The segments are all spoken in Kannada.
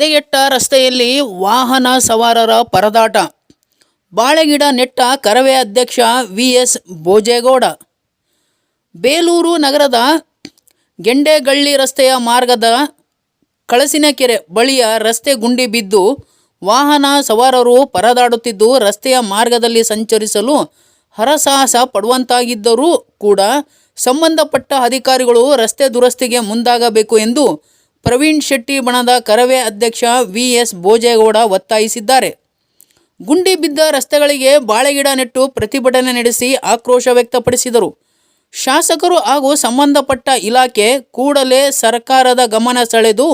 ಹೃದಯಟ್ಟ ರಸ್ತೆಯಲ್ಲಿ ವಾಹನ ಸವಾರರ ಪರದಾಟ. ಬಾಳೆಗಿಡ ನೆಟ್ಟ ಕರವೇ ಅಧ್ಯಕ್ಷ ವಿ ಎಸ್ ಭೋಜೇಗೌಡ. ಬೇಲೂರು ನಗರದ ಗೆಂಡೆಗಳ್ಳಿ ರಸ್ತೆಯ ಮಾರ್ಗದ ಕಳಸಿನಕೆರೆ ಬಳಿಯ ರಸ್ತೆ ಗುಂಡಿ ಬಿದ್ದು ವಾಹನ ಸವಾರರು ಪರದಾಡುತ್ತಿದ್ದು ರಸ್ತೆಯ ಮಾರ್ಗದಲ್ಲಿ ಸಂಚರಿಸಲು ಹರಸಾಹಸ ಪಡುವಂತಾಗಿದ್ದರೂ ಕೂಡ ಸಂಬಂಧಪಟ್ಟ ಅಧಿಕಾರಿಗಳು ರಸ್ತೆ ದುರಸ್ತಿಗೆ ಮುಂದಾಗಬೇಕು ಎಂದು ಪ್ರವೀಣ್ ಶೆಟ್ಟಿ ಬಣದ ಕರವೇ ಅಧ್ಯಕ್ಷ ವಿ ಎಸ್ ಭೋಜೇಗೌಡ ಒತ್ತಾಯಿಸಿದ್ದಾರೆ. ಗುಂಡಿ ಬಿದ್ದ ರಸ್ತೆಗಳಿಗೆ ಬಾಳೆಗಿಡ ನೆಟ್ಟು ಪ್ರತಿಭಟನೆ ನಡೆಸಿ ಆಕ್ರೋಶ ವ್ಯಕ್ತಪಡಿಸಿದರು. ಶಾಸಕರು ಹಾಗೂ ಸಂಬಂಧಪಟ್ಟ ಇಲಾಖೆ ಕೂಡಲೇ ಸರ್ಕಾರದ ಗಮನ ಸೆಳೆದು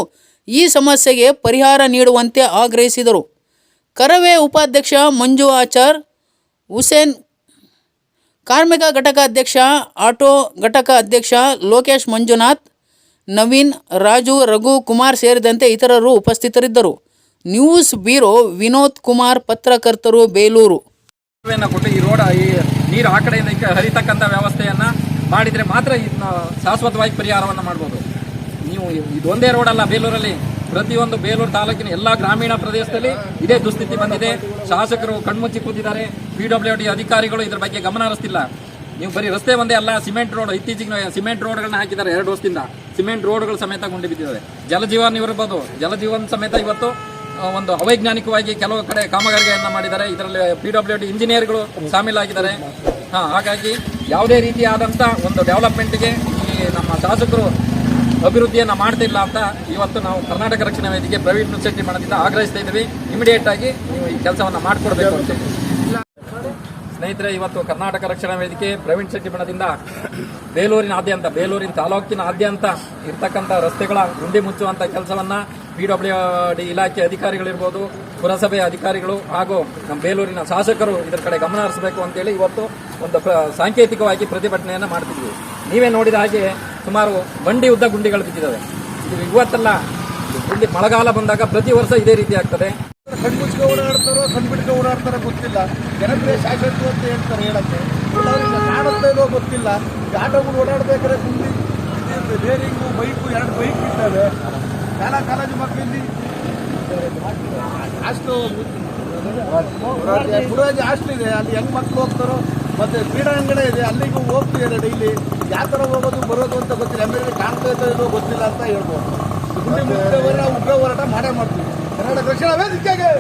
ಈ ಸಮಸ್ಯೆಗೆ ಪರಿಹಾರ ನೀಡುವಂತೆ ಆಗ್ರಹಿಸಿದರು. ಕರವೇ ಉಪಾಧ್ಯಕ್ಷ ಮಂಜು ಆಚಾರ್, ಹುಸೇನ್ ಕಾರ್ಮಿಕ ಘಟಕ ಅಧ್ಯಕ್ಷ, ಆಟೋ ಘಟಕ ಅಧ್ಯಕ್ಷ ಲೋಕೇಶ್ ಮಂಜುನಾಥ್ ನವೀನ್, ರಾಜು, ರಘು, ಕುಮಾರ್ ಸೇರಿದಂತೆ ಇತರರು ಉಪಸ್ಥಿತರಿದ್ದರು. ನ್ಯೂಸ್ ಬ್ಯೂರೋ ವಿನೋದ್ ಕುಮಾರ್, ಪತ್ರಕರ್ತರು, ಬೇಲೂರು. ಈ ರೋಡ್ ನೀರು ಆ ಕಡೆಯಿಂದ ಹರಿತಕ್ಕಂಥ ವ್ಯವಸ್ಥೆಯನ್ನ ಮಾಡಿದ್ರೆ ಮಾತ್ರ ಇದನ್ನ ಶಾಶ್ವತವಾಗಿ ಪರಿಹಾರವನ್ನು ಮಾಡ್ಬೋದು. ನೀವು ಇದೊಂದೇ ರೋಡ್ ಅಲ್ಲ ಬೇಲೂರಲ್ಲಿ. ಪ್ರತಿಯೊಂದು ಬೇಲೂರು ತಾಲೂಕಿನ ಎಲ್ಲ ಗ್ರಾಮೀಣ ಪ್ರದೇಶದಲ್ಲಿ ಇದೇ ದುಸ್ಥಿತಿ ಬಂದಿದೆ. ಶಾಸಕರು ಕಣ್ಮುಚ್ಚಿ ಕೂತಿದ್ದಾರೆ. ಪಿ ಡಬ್ಲ್ಯೂ ಡಿ ಅಧಿಕಾರಿಗಳು ಇದರ ಬಗ್ಗೆ ಗಮನ ಹರಿಸ್ತಿಲ್ಲ. ನೀವು ಬರೀ ರಸ್ತೆ ಒಂದೇ ಅಲ್ಲ, ಸಿಮೆಂಟ್ ರೋಡ್, ಇತ್ತೀಚೆಗೆ ಸಿಮೆಂಟ್ ರೋಡ್ಗಳನ್ನ ಹಾಕಿದ್ದಾರೆ ಎರಡು ವರ್ಷದಿಂದ. ಸಿಮೆಂಟ್ ರೋಡ್ಗಳು ಸಮೇತ ಗುಂಡಿ ಬಿದ್ದಿದ್ದಾರೆ ಜಲಜೀವನ್ ಜಲ ಜಲಜೀವನ್ ಸಮೇತ ಇವತ್ತು ಒಂದು ಅವೈಜ್ಞಾನಿಕವಾಗಿ ಕೆಲವು ಕಡೆ ಕಾಮಗಾರಿಗಳನ್ನು ಮಾಡಿದ್ದಾರೆ. ಇದರಲ್ಲಿ ಪಿ ಡಬ್ಲ್ಯೂ ಡಿ ಇಂಜಿನಿಯರ್ಗಳು ಶಾಮೀಲಾಗಿದ್ದಾರೆ ಹಾಂ, ಹಾಗಾಗಿ ಯಾವುದೇ ರೀತಿಯಾದಂಥ ಒಂದು ಡೆವಲಪ್ಮೆಂಟ್ಗೆ ಈ ನಮ್ಮ ಶಾಸಕರು ಅಭಿವೃದ್ಧಿಯನ್ನು ಮಾಡ್ತಿಲ್ಲ ಅಂತ ಇವತ್ತು ನಾವು ಕರ್ನಾಟಕ ರಕ್ಷಣಾ ವೇದಿಕೆ ಪ್ರವೀಣ್ ಶೆಟ್ಟಿ ಮಾಡೋದಿಂದ ಆಗ್ರಹಿಸ್ತಾ ಇದ್ದೀವಿ. ಇಮಿಡಿಯೇಟ್ ಆಗಿ ನೀವು ಈ ಕೆಲಸವನ್ನು ಮಾಡಿಕೊಡ್ಬೇಕು ಅಂತ ಸ್ನೇಹಿತರೆ, ಇವತ್ತು ಕರ್ನಾಟಕ ರಕ್ಷಣಾ ವೇದಿಕೆ ಪ್ರವೀಣ್ ಶೆಟ್ಟಿ ಬಣದಿಂದ ಬೇಲೂರಿನಾದ್ಯಂತ, ಬೇಲೂರಿನ ತಾಲೂಕಿನಾದ್ಯಂತ ಇರ್ತಕ್ಕಂಥ ರಸ್ತೆಗಳ ಗುಂಡಿ ಮುಚ್ಚುವಂತ ಕೆಲಸವನ್ನ ಪಿ ಡಬ್ಲ್ಯೂ ಡಿ ಇಲಾಖೆ ಅಧಿಕಾರಿಗಳಿರ್ಬೋದು, ಪುರಸಭೆ ಅಧಿಕಾರಿಗಳು ಹಾಗೂ ನಮ್ಮ ಬೇಲೂರಿನ ಶಾಸಕರು ಇದರ ಕಡೆ ಗಮನ ಹರಿಸಬೇಕು ಅಂತೇಳಿ ಇವತ್ತು ಒಂದು ಸಾಂಕೇತಿಕವಾಗಿ ಪ್ರತಿಭಟನೆಯನ್ನು ಮಾಡ್ತಿದ್ವಿ. ನೀವೇ ನೋಡಿದ ಹಾಗೆ ಸುಮಾರು ಬಂಡಿ ಉದ್ದ ಗುಂಡಿಗಳು ಬಿದ್ದಿದ್ದಾವೆ. ಇದು ಇವತ್ತಲ್ಲ, ಗುಂಡಿ ಮಳೆಗಾಲ ಬಂದಾಗ ಪ್ರತಿ ವರ್ಷ ಇದೇ ರೀತಿ ಆಗ್ತದೆ. ಕಣ್ಮುಚ್ಕ ಓಡಾಡ್ತಾರೋ ಕಣ್ಬಿಟ್ಕ ಓಡಾಡ್ತಾರೋ ಗೊತ್ತಿಲ್ಲ. ಜನಪ್ರಿಯ ಶಾಸಕರು ಅಂತ ಹೇಳ್ತಾರೆ ಹೇಳಕ್ಕೆ. ಕಾಣುತ್ತಾ ಇಲ್ಲೋ ಗೊತ್ತಿಲ್ಲ. ಆಟೋಗಳು ಓಡಾಡ್ಬೇಕಾದ್ರೆ ಗುಂಡಿ ಬೇರಿಂಗು ಬೈಕು ಎರಡು ಬೈಕ್ ಇದ್ದಾವೆ. ಶಾಲಾ, ಕಾಲೇಜು ಮಕ್ಕಳಲ್ಲಿ. ಹಾಸ್ಟೆಲ್ ಹಾಸ್ಟ್ಲ್ ಹಾಸ್ಟೆಲ್ ಇದೆ. ಅಲ್ಲಿ ಹೆಂಗ್ ಮಕ್ಕಳು ಹೋಗ್ತಾರೋ, ಮತ್ತೆ ಕ್ರೀಡಾಂಗಣ ಇದೆ. ಅಲ್ಲಿಗೂ ಹೋಗ್ತಿದ್ದಾರೆ ಡೈಲಿ ಯಾವ ಹೋಗೋದು, ಬರೋದು ಅಂತ ಗೊತ್ತಿಲ್ಲ. ಎಂ ಕಾಣ್ತಾ ಇದ್ದೋ ಗೊತ್ತಿಲ್ಲ ಅಂತ ಹೇಳ್ಬೋದು. ಉಗ್ರ ಹೋರಾಟ ಮಾಡೇ ಮಾಡ್ತೀವಿ. ಕನ್ನಡ ರಕ್ಷಣಾ ವೇದಿಕೆಗೆ